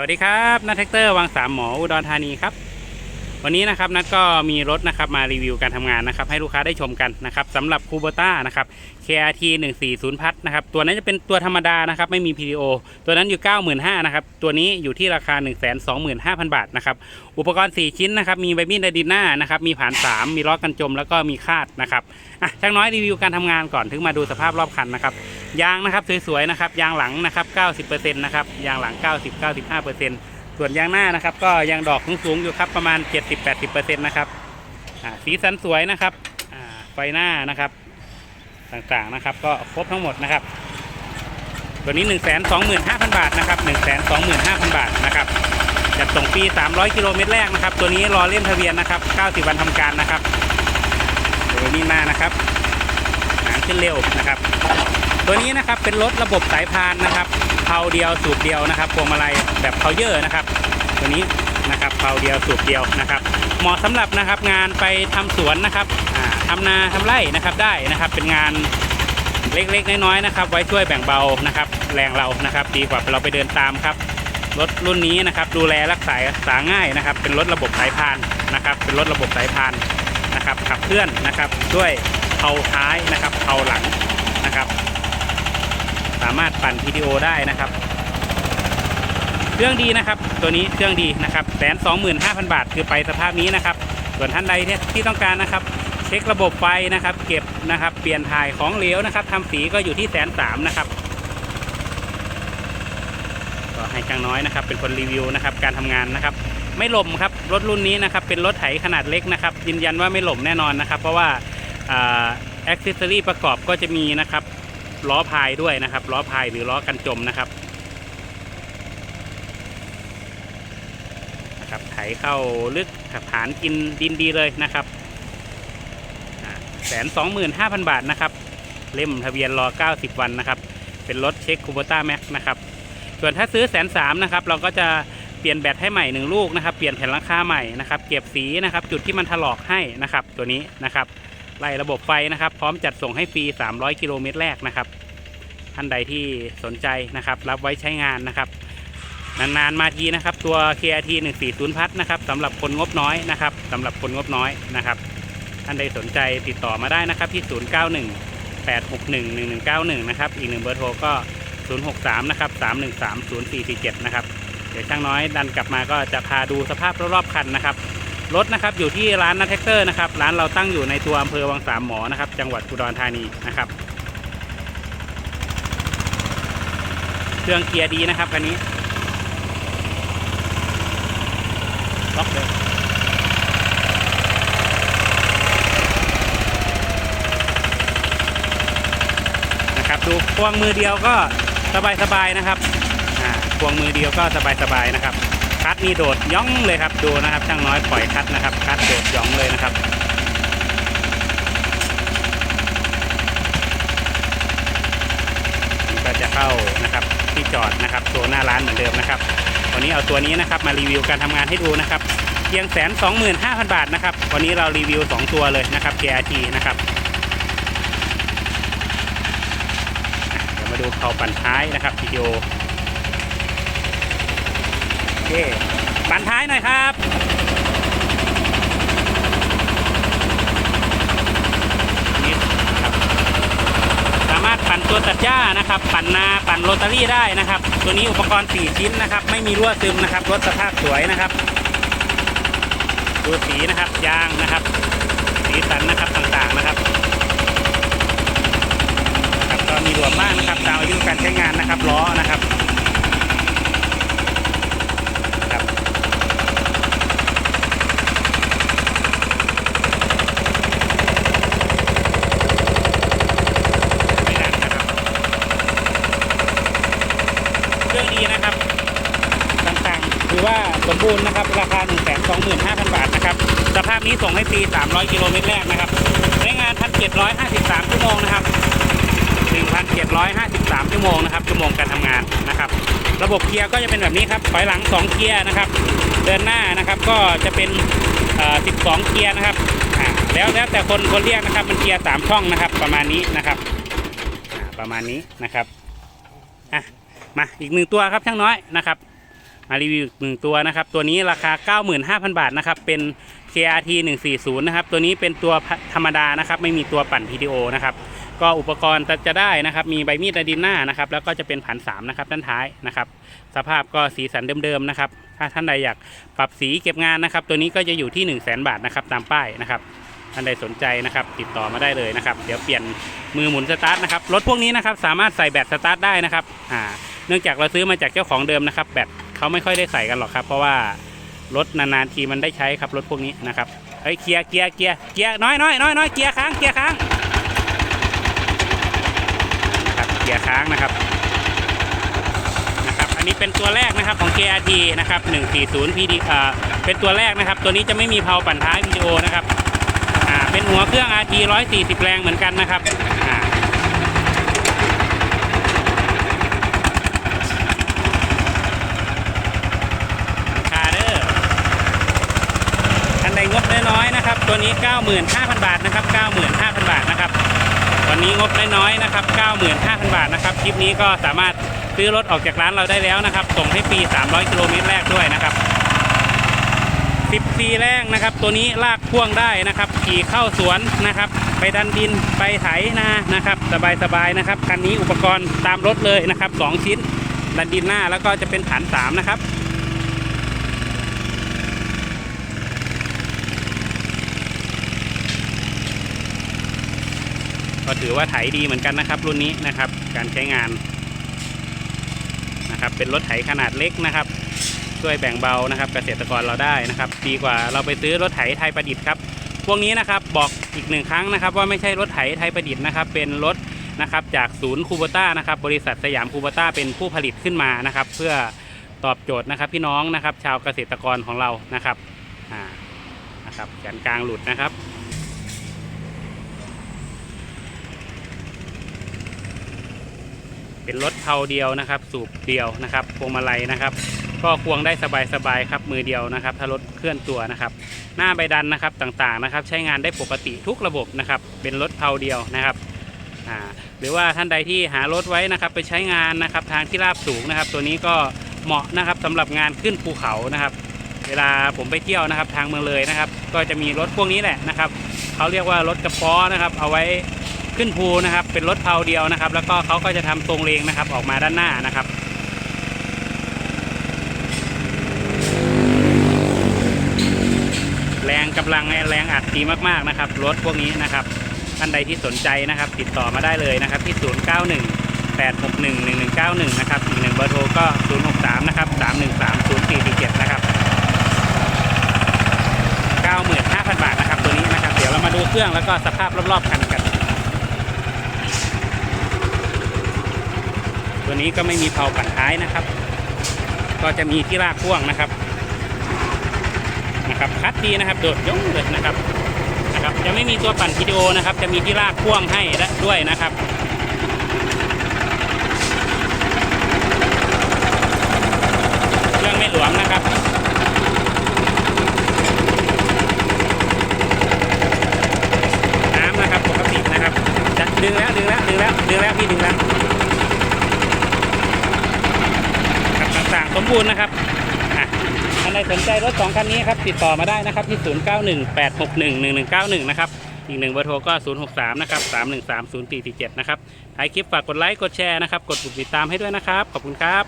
วัสดีครับนัทแท็กเตอร์วังสามหมออุดรธานีครับ วันนี้นะครับนัทก็มีรถนะครับมารีวิวการทำงานนะครับให้ลูกค้าได้ชมกันนะครับสำหรับคูโบต้านะครับ KRT 140พัทนะครับตัวนั้นจะเป็นตัวธรรมดานะครับไม่มี PDO ตัวนั้นอยู่ 95,000นะครับตัวนี้อยู่ที่ราคา 125,000 บาทนะครับอุปกรณ์ 4 ชิ้นนะครับมีใบมีดดดิน่านะครับมีผ่าน 3 มีล้อกันจม แล้วก็มีคาดนะครับอะช่างน้อยรีวิวการทำงานก่อนถึงมาดูสภาพรอบคันนะครับยางนะครับสวยๆนะครับยางหลังนะครับ90%นะครับยางหลัง 90-95% ส่วนยางหน้านะครับ ก็ยางดอกสูงๆอยู่ครับประมาณ 70-80%นะครับสีสันสวยนะครับไฟหน้านะครับต่างๆนะครับ ก็ครบทั้งหมดนะครับ ตัวนี้ 1 2 5 0 0 0 บาทนะครับ 1 2 5 0 0 0 บาทนะครับจัดส่งปี 300 กิโลเมตรแรกนะครับ ตัวนี้รอเล่นทะเบียนนะครับ 90 วันทำการนะครับ ตัวนี้หน้านะครับหางขึ้นเร็วนะครับ ตัวนี้นะครับเป็นรถระบบสายพานนะครับเพาเดียวสูบเดียวนะครับพวงมาลัยแบบเพาเยอร์นะครับ ตัวนี้นะครับเพาเดียวสูบเดียวนะครับ เหมาะสำหรับนะครับงานไปทำสวนนะครับอ่าทำนาทำไร่นะครับได้นะครับเป็นงานเล็กๆ น้อยๆนะครับ ไว้ช่วยแบ่งเบานะครับ แรงเรานะครับ ดีกว่าเราไปเดินตามครับรถรุ่นนี้นะครับ ดูแลรักษาสาง่ายนะครับ เป็นรถระบบสายพานนะครับ เป็นรถระบบสายพานนะครับขับเคลื่อนนะครับ ด้วยเพาท้ายนะครับเพาหลังามารถปั่น PTO ได้นะครับ เครื่องดีนะครับ ตัวนี้เครื่องดีนะครับแสนสองหมื่นห้าพันบาท คือไปสภาพนี้นะครับ ส่วนท่านใดที่ที่ต้องการนะครับ เช็คระบบไฟนะครับ เก็บนะครับ เปลี่ยนถ่ายของเหลวนะครับทำสีก็อยู่ที่แสนสามนะครับก็ให้ช่างน้อยนะครับ เป็นคนรีวิวนะครับ การทำงานนะครับ ไม่หล่มครับรถรุ่นนี้นะครับ เป็นรถไถขนาดเล็กนะครับยืนยันว่าไม่หล่มแน่นอนนะครับ เพราะว่าอ็อกซิสซอรี่ประกอบก็จะมีนะครับ ล้อพายด้วยนะครับล้อพายหรือล้อกันจมนะครับนะครับไถเข้าลึกขับฐานกินดินดีเลยนะครับแสนสองหมื่นห้าพันบาทนะครับ เล่มทะเบียนรอ 90 วันนะครับ เป็นรถเช็คคูโบต้าแม็กนะครับ ส่วนถ้าซื้อแสนสามนะครับ เราก็จะเปลี่ยนแบตให้ใหม่หนึ่งลูกนะครับ เปลี่ยนแผ่นหลังคาใหม่นะครับ เก็บสีนะครับ จุดที่มันถลอกให้นะครับ ตัวนี้นะครับ ไล่ระบบไฟนะครับ พร้อมจัดส่งให้ฟรี 300 กิโลเมตรแรกนะครับท่านใดที่สนใจนะครับ รับไว้ใช้งานนะครับ นานๆมาทีนะครับ ตัว KRT 140พัทนะครับสำหรับคนงบน้อยนะครับสำหรับคนงบน้อยนะครับ ท่านใดสนใจติดต่อมาได้นะครับที่ 091 861 1191 นะครับ อีกหนึ่งเบอร์โทรก็ 063 นะครับ 313 0447 นะครับ เดี๋ยวช่างน้อยดันกลับมาก็จะพาดูสภาพรอบๆคันนะครับ รถนะครับอยู่ที่ร้านนัทแท็กเตอร์นะครับร้านเราตั้งอยู่ในตัวอำเภอวังสามหมอนะครับ จังหวัดอุดรธานีนะครับ เครื่องเกียร์ดีนะครับคันนี้ล็อกเลยนะครับดูควงมือเดียวก็สบายๆนะครับอ่าควงมือเดียวก็สบายๆนะครับ คัดนี่โดดย่องเลยครับดูนะครับช่างน้อยปล่อยคัดนะครับ คัดโดดย่องเลยนะครับก็จะเข้านะครับที่จอดนะครับตัวหน้าร้านเหมือนเดิมนะครับวันนี้เอาตัวนี้นะครับมารีวิวการทำงานให้ดูนะครับเพียงแสนสองหมื่นห้าพันบาทนะครับวันนี้เรารีวิว 2 ตัวเลยนะครับ KRT นะครับเดี๋ยวมาดูเขาปั่นท้ายนะครับวิดีโอ เคปั่นท้ายหน่อยครับนี่ครับ สามารถปั่นตัวตัดหญ้านะครับ ปั่นนาปั่นโรตารี่ได้นะครับ ตัวนี้อุปกรณ์ 4 ชิ้นนะครับ ไม่มีรั่วซึมนะครับรถสภาพสวยนะครับ ดูสีนะครับยางนะครับ สีสันนะครับต่างๆนะครับครับก็มีหลวมมากนะครับตามอายุการใช้งานนะครับล้อนะครับ ไม่ดังนะครับ เครื่องดีนะครับ ต่างๆ ถือว่าสมบูรณ์นะครับ ราคา 1 2 5 0 0 0 บาทนะครับ สภาพนี้ส่งให้ฟรี 300 กิโลเมตรแรกนะครับใช้งาน 1,753 ชั่วโมงนะครับ 1,753 ชั่วโมงนะครับ ชั่วโมงการทำงานนะครับ ระบบเกียร์ก็จะเป็นแบบนี้ครับถอยหลัง 2 เกียร์นะครับ เดินหน้านะครับก็จะเป็น 12 เกียร์นะครับ แล้วแล้วแต่คนคนเรียกนะครับ มันเกียร์ 3 ช่องนะครับ ประมาณนี้นะครับ ประมาณนี้นะครับ อะ มาอีกหนึ่งตัวครับช่างน้อยนะครับ มารีวิวอีกหนึ่งตัวนะครับ ตัวนี้ราคา 95,000 บาทนะครับ เป็น KRT 140 นะครับ ตัวนี้เป็นตัวธรรมดานะครับ ไม่มีตัวปั่น PTO นะครับ ก็อุปกรณ์จะได้นะครับ มีใบมีดอะดินหน้านะครับ แล้วก็จะเป็นผันสามนะครับ ด้านท้ายนะครับ สภาพก็สีสันเดิมๆนะครับ ถ้าท่านใดอยากปรับสีเก็บงานนะครับ ตัวนี้ก็จะอยู่ที่ 1 0 0 0 0แบาทนะครับ ตามป้ายนะครับท่านใดสนใจนะครับ ติดต่อมาได้เลยนะครับ เดี๋ยวเปลี่ยนมือหมุนสตาร์ทนะครับ รถพวกนี้นะครับสามารถใส่แบตสตาร์ทได้นะครับ อ่า เนื่องจากเราซื้อมาจากเจ้าของเดิมนะครับ แบต เขาไม่ค่อยได้ใส่กันหรอกครับ เพราะว่ารถนานๆทีมันได้ใช้ครับรถพวกนี้นะครับเฮ้ยเกียร์เกียร์เกียร์เกียร์น้อยน้อยน้อยน้อยเกียร์ค้างเกียร์ค้างนะครับเกียร์ค้างนะครับนะครับ อันนี้เป็นตัวแรกนะครับของ KRT นะครับ140 PD อ่าเป็นตัวแรกนะครับ ตัวนี้จะไม่มีเพลาปั่นท้ายวิดีโอนะครับอ่าเป็นหัวเครื่อง RT 140 แรงเหมือนกันนะครับ อ่า คาเดอร์ท่านใด งบน้อยๆนะครับ ตัวนี้ 95,000 บาทนะครับ 95,000 บาทนะครับตอนนี้งบน้อยๆนะครับ 95,000 บาทนะครับ คลิปนี้ก็สามารถซื้อรถออกจากร้านเราได้แล้วนะครับ ส่งให้ฟรี 300 กิโลเมตรแรกด้วยนะครับ10ปีแรกนะครับ ตัวนี้ลากพ่วงได้นะครับ ขี่เข้าสวนนะครับ ไปดันดินไปไถนานะครับ สบายๆนะครับ คันนี้อุปกรณ์ตามรถเลยนะครับ 2 ชิ้น ดันดินหน้าแล้วก็จะเป็นฐาน 3 นะครับ ก็ถือว่าไถดีเหมือนกันนะครับ รุ่นนี้นะครับ การใช้งานนะครับ เป็นรถไถขนาดเล็กนะครับ ช่วยแบ่งเบานะครับ เกษตรกรเราได้นะครับ ดีกว่าเราไปซื้อรถไถไทยประดิษฐ์ครับพวกนี้นะครับบอกอีกหนึ่งครั้งนะครับ ว่าไม่ใช่รถไถไทยประดิษฐ์นะครับ เป็นรถนะครับจากศูนย์คูโบต้านะครับ บริษัทสยามคูโบต้าเป็นผู้ผลิตขึ้นมานะครับ เพื่อตอบโจทย์นะครับพี่น้องนะครับ ชาวเกษตรกรของเรานะครับอ่านะครับแขนกลางหลุดนะครับ เป็นรถเทาเดียวนะครับ สูบเดียวนะครับพวงมาลัยนะครับ ก็ควงได้สบายๆครับมือเดียวนะครับ ถ้ารถเคลื่อนตัวนะครับ หน้าใบดันนะครับต่างๆนะครับ ใช้งานได้ปกติทุกระบบนะครับ เป็นรถเทาเดียวนะครับหรือว่าท่านใดที่หารถไว้นะครับ ไปใช้งานนะครับ ทางที่ราบสูงนะครับ ตัวนี้ก็เหมาะนะครับสำหรับงานขึ้นภูเขานะครับ เวลาผมไปเที่ยวนะครับ ทางเมืองเลยนะครับ ก็จะมีรถพวกนี้แหละนะครับเขาเรียกว่ารถกระป๋อนะครับ เอาไว้ ขึ้นภูนะครับ เป็นรถเทาเดียวนะครับ แล้วก็เขาก็จะทำทรงเลงนะครับ ออกมาด้านหน้านะครับแรงกำลังแรงอัดดีมากๆนะครับ รถพวกนี้นะครับท่านใดที่สนใจนะครับ ติดต่อมาได้เลยนะครับ ที่ 091 861 1191 นะครับ อีกหนึ่งเบอร์โทรก็ 063 นะครับ 313 0447 นะครับ 95,000 บาทนะครับ ตัวนี้นะครับ เดี๋ยวเรามาดูเครื่องแล้วก็สภาพรอบๆคันกัน ตัว นี้ก็ไม่มีเผาปัดท้ายนะครับ ก็จะมีที่ลากพ่วงนะครับนะครับคัดดีนะครับโดดยงเลยนะครับนะครับ จะไม่มีตัวปั่นวิดีโอนะครับ จะมีที่ลากพ่วงให้และด้วยนะครับ เครื่องไม่หลวมนะครับ น้ำนะครับปกตินะครับจะดึงแล้วดึงแล้วดึงแล้วดึงแล้วพี่ดึงแล้วครับต่างๆสม บูรณ์นะครับอะท่านใดสนใจรถสองคันนี้ครับติดต่อมาได้นะครับที่ 0918611191 นะครับอีกหนึ่งเบอร์โทรก็ 063 นะครับ 313 0447 นะครับท้ายคลิปฝากกดไลค์ กดแชร์นะครับ กดปุ่มติดตามให้ด้วยนะครับ ขอบคุณครับ